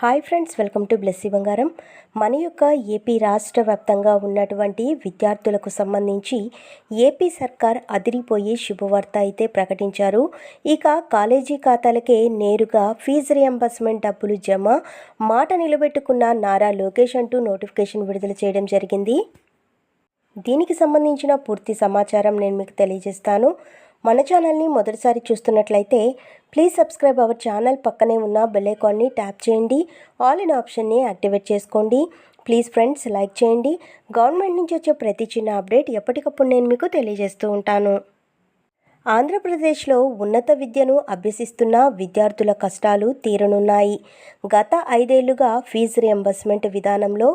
Hi friends welcome to Blessy Bangaram. మన యొక్క AP రాష్ట్ర వ్యాప్తంగా ఉన్నటువంటి విద్యార్థులకు సంబంధించి ఏపీ సర్కార్ అదిరిపోయే శుభవార్త అయితే ప్రకటించారు. ఇక కాలేజీ ఖాతాలకే నేరుగా ఫీజు రియంబర్స్మెంట్ డబ్బులు జమ మాట నిలబెట్టుకున్న నారా లోకేష్ అంటూ నోటిఫికేషన్ విడుదల చేయడం జరిగింది. దీనికి సంబంధించిన పూర్తి సమాచారం నేను మీకు తెలియజేస్తాను. మన ఛానల్ని మొదటిసారి చూస్తున్నట్లయితే ప్లీజ్ సబ్స్క్రైబ్ అవర్ ఛానల్ పక్కనే ఉన్న బెల్లైకాన్ని ట్యాప్ చేయండి. ఆల్ ఇన్ ఆప్షన్ని యాక్టివేట్ చేసుకోండి. ప్లీజ్ ఫ్రెండ్స్ లైక్ చేయండి. గవర్నమెంట్ నుంచి వచ్చే ప్రతి చిన్న అప్డేట్ ఎప్పటికప్పుడు నేను మీకు తెలియజేస్తూ ఉంటాను. ఆంధ్రప్రదేశ్లో ఉన్నత విద్యను అభ్యసిస్తున్న విద్యార్థుల కష్టాలు తీరనున్నాయి. గత ఐదేళ్ళుగా ఫీజు రియంబర్స్మెంట్ విధానంలో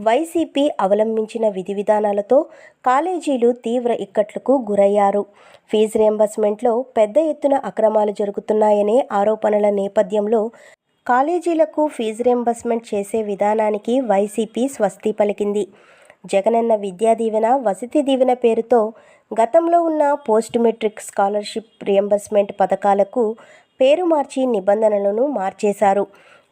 వైసీపీ అవలంబించిన విధి విధానాలతో కాలేజీలు తీవ్ర ఇక్కట్లకు గురయ్యారు. ఫీజు రియంబర్స్మెంట్లో పెద్ద ఎత్తున అక్రమాలు జరుగుతున్నాయనే ఆరోపణల నేపథ్యంలో కాలేజీలకు ఫీజు రియంబర్స్మెంట్ చేసే విధానానికి వైసీపీ స్వస్తి పలికింది. జగనన్న విద్యా దీవెన వసతి దీవెన పేరుతో గతంలో ఉన్న పోస్ట్ మెట్రిక్ స్కాలర్షిప్ రియంబర్స్మెంట్ పథకాలకు పేరు మార్చి నిబంధనలను మార్చేశారు.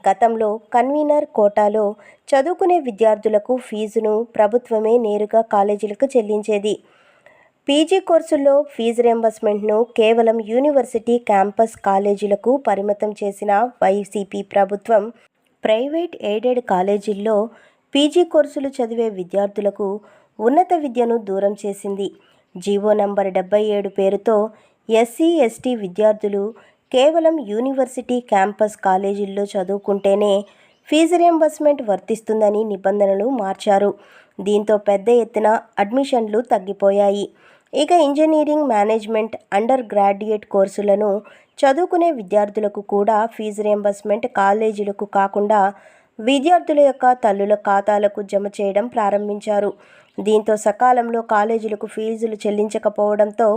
గతంలో కన్వీనర్ కోటాలో చదువుకునే విద్యార్థులకు ఫీజును ప్రభుత్వమే నేరుగా కాలేజీలకు చెల్లించేది. పీజీ కోర్సుల్లో ఫీజు రియంబర్స్మెంట్ను కేవలం యూనివర్సిటీ క్యాంపస్ కాలేజీలకు పరిమితం చేసిన వైసీపీ ప్రభుత్వం ప్రైవేట్ ఎయిడెడ్ కాలేజీల్లో పీజీ కోర్సులు చదివే విద్యార్థులకు ఉన్నత విద్యను దూరం చేసింది. జీవో నంబర్ డెబ్బై ఏడు పేరుతో ఎస్సీ ఎస్టీ విద్యార్థులు కేవలం యూనివర్సిటీ క్యాంపస్ కాలేజీల్లో చదువుకుంటేనే ఫీజు రియంబర్స్మెంట్ వర్తిస్తుందని నిబంధనలు మార్చారు. దీంతో పెద్ద ఎత్తున అడ్మిషన్లు తగ్గిపోయాయి. ఇక ఇంజనీరింగ్ మేనేజ్మెంట్ అండర్ గ్రాడ్యుయేట్ కోర్సులను చదువుకునే విద్యార్థులకు కూడా ఫీజు రియంబర్స్మెంట్ కాలేజీలకు కాకుండా విద్యార్థుల యొక్క తల్లుల ఖాతాలకు జమ చేయడం ప్రారంభించారు. దీంతో సకాలంలో కాలేజీలకు ఫీజులు చెల్లించకపోవడంతో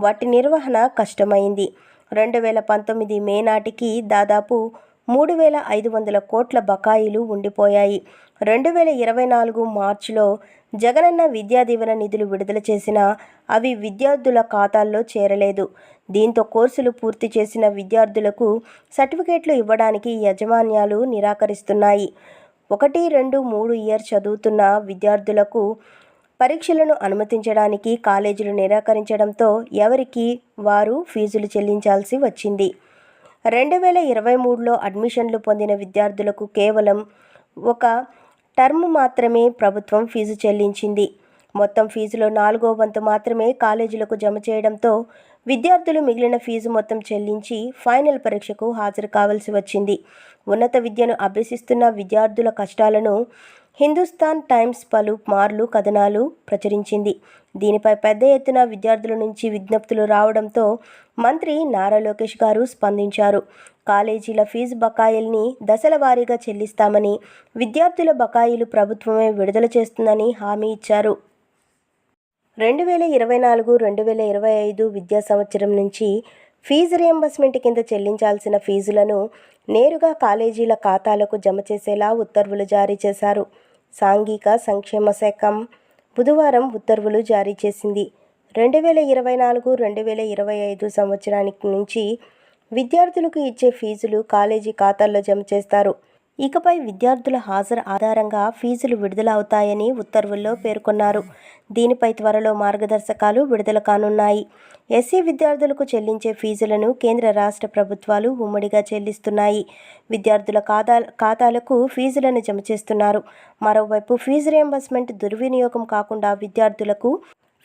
వాటి నిర్వహణ కష్టమైంది. రెండు వేల పంతొమ్మిది మే నాటికి దాదాపు మూడు వేల ఐదు వందల కోట్ల బకాయిలు ఉండిపోయాయి. రెండు వేల ఇరవై నాలుగు మార్చిలో జగనన్న విద్యా దీవెన నిధులు విడుదల చేసినా అవి విద్యార్థుల ఖాతాల్లో చేరలేదు. దీంతో కోర్సులు పూర్తి చేసిన విద్యార్థులకు సర్టిఫికేట్లు ఇవ్వడానికి యజమాన్యాలు నిరాకరిస్తున్నాయి. ఒకటి రెండు మూడు ఇయర్ చదువుతున్న విద్యార్థులకు పరీక్షలను అనుమతించడానికి కాలేజీలు నిరాకరించడంతో ఎవరికి వారు ఫీజులు చెల్లించాల్సి వచ్చింది. రెండు వేల ఇరవై మూడులో అడ్మిషన్లు పొందిన విద్యార్థులకు కేవలం ఒక టర్మ్ మాత్రమే ప్రభుత్వం ఫీజు చెల్లించింది. మొత్తం ఫీజులో నాలుగో వంతు మాత్రమే కాలేజీలకు జమ చేయడంతో విద్యార్థులు మిగిలిన ఫీజు మొత్తం చెల్లించి ఫైనల్ పరీక్షకు హాజరు కావాల్సి వచ్చింది. ఉన్నత విద్యను అభ్యసిస్తున్న విద్యార్థుల కష్టాలను హిందుస్థాన్ టైమ్స్ పలు మార్లు కథనాలు ప్రచురించింది. దీనిపై పెద్ద ఎత్తున విద్యార్థుల నుంచి విజ్ఞప్తులు రావడంతో మంత్రి నారా లోకేష్ గారు స్పందించారు. కాలేజీల ఫీజు బకాయిల్ని దశల వారీగా చెల్లిస్తామని విద్యార్థుల బకాయిలు ప్రభుత్వమే విడుదల చేస్తుందని హామీ ఇచ్చారు. రెండు వేల ఇరవై నాలుగు రెండు వేల ఇరవై ఐదు విద్యా సంవత్సరం నుంచి ఫీజు రియంబర్స్మెంట్ కింద చెల్లించాల్సిన ఫీజులను నేరుగా కాలేజీల ఖాతాలకు జమ చేసేలా ఉత్తర్వులు జారీ చేశారు. సాంఘిక సంక్షేమ శాఖ బుధవారం ఉత్తర్వులు జారీ చేసింది. రెండు వేల ఇరవై నాలుగు రెండు వేల ఇరవై ఐదు సంవత్సరానికి నుంచి విద్యార్థులకు ఇచ్చే ఫీజులు కాలేజీ ఖాతాల్లో జమ చేస్తారు. ఇకపై విద్యార్థుల హాజరు ఆధారంగా ఫీజులు విడుదల అవుతాయని ఉత్తర్వుల్లో పేర్కొన్నారు. దీనిపై త్వరలో మార్గదర్శకాలు విడుదల కానున్నాయి. ఎస్సీ విద్యార్థులకు చెల్లించే ఫీజులను కేంద్ర రాష్ట్ర ప్రభుత్వాలు ఉమ్మడిగా చెల్లిస్తున్నాయి. విద్యార్థుల ఖాతా ఖాతాలకు ఫీజులను జమ చేస్తున్నారు. మరోవైపు ఫీజు రియంబర్స్మెంట్ దుర్వినియోగం కాకుండా విద్యార్థులకు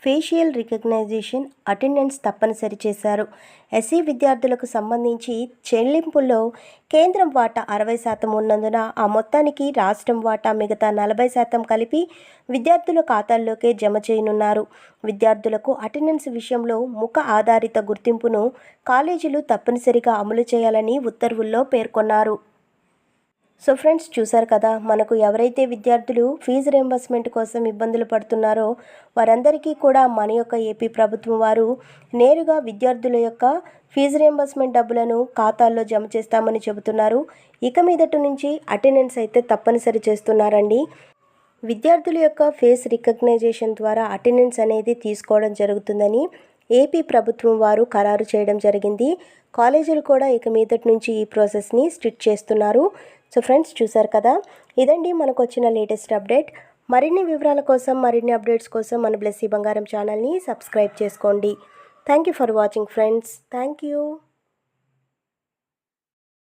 ఫేషియల్ రికగ్నైజేషన్ అటెండెన్స్ తప్పనిసరి చేశారు. ఎస్సీ విద్యార్థులకు సంబంధించి చెల్లింపుల్లో కేంద్రం వాటా అరవై శాతం ఉన్నందున ఆ మొత్తానికి రాష్ట్రం వాటా మిగతా నలభై శాతం కలిపి విద్యార్థుల ఖాతాల్లోకే జమ చేయనున్నారు. విద్యార్థులకు అటెండెన్స్ విషయంలో ముఖ ఆధారిత గుర్తింపును కాలేజీలు తప్పనిసరిగా అమలు చేయాలని ఉత్తర్వుల్లో పేర్కొన్నారు. సో ఫ్రెండ్స్ చూసారు కదా మనకు ఎవరైతే విద్యార్థులు ఫీజు రియంబర్స్మెంట్ కోసం ఇబ్బందులు పడుతున్నారో వారందరికీ కూడా మన యొక్క ఏపీ ప్రభుత్వం వారు నేరుగా విద్యార్థుల యొక్క ఫీజు రియంబర్స్మెంట్ డబ్బులను ఖాతాల్లో జమ చేస్తామని చెబుతున్నారు. ఇక మీదటి నుంచి అటెండెన్స్ అయితే తప్పనిసరి చేస్తున్నారండి. విద్యార్థుల యొక్క ఫేస్ రికగ్నైజేషన్ ద్వారా అటెండెన్స్ అనేది తీసుకోవడం జరుగుతుందని ఏపీ ప్రభుత్వం వారు ఖరారు చేయడం జరిగింది. కాలేజీలు కూడా ఇక మీదటి నుంచి ఈ ప్రాసెస్ని స్ట్రిక్ట్ చేస్తున్నారు. సో ఫ్రెండ్స్ చూసారు కదా? ఇదండి మనకు వచ్చిన లేటెస్ట్ అప్డేట్. మరిన్ని వివరాల కోసం మరిన్ని అప్డేట్స్ కోసం మన బ్లెస్సీ బంగారం ఛానల్ని సబ్స్క్రైబ్ చేసుకోండి. Thank you for watching friends. Thank you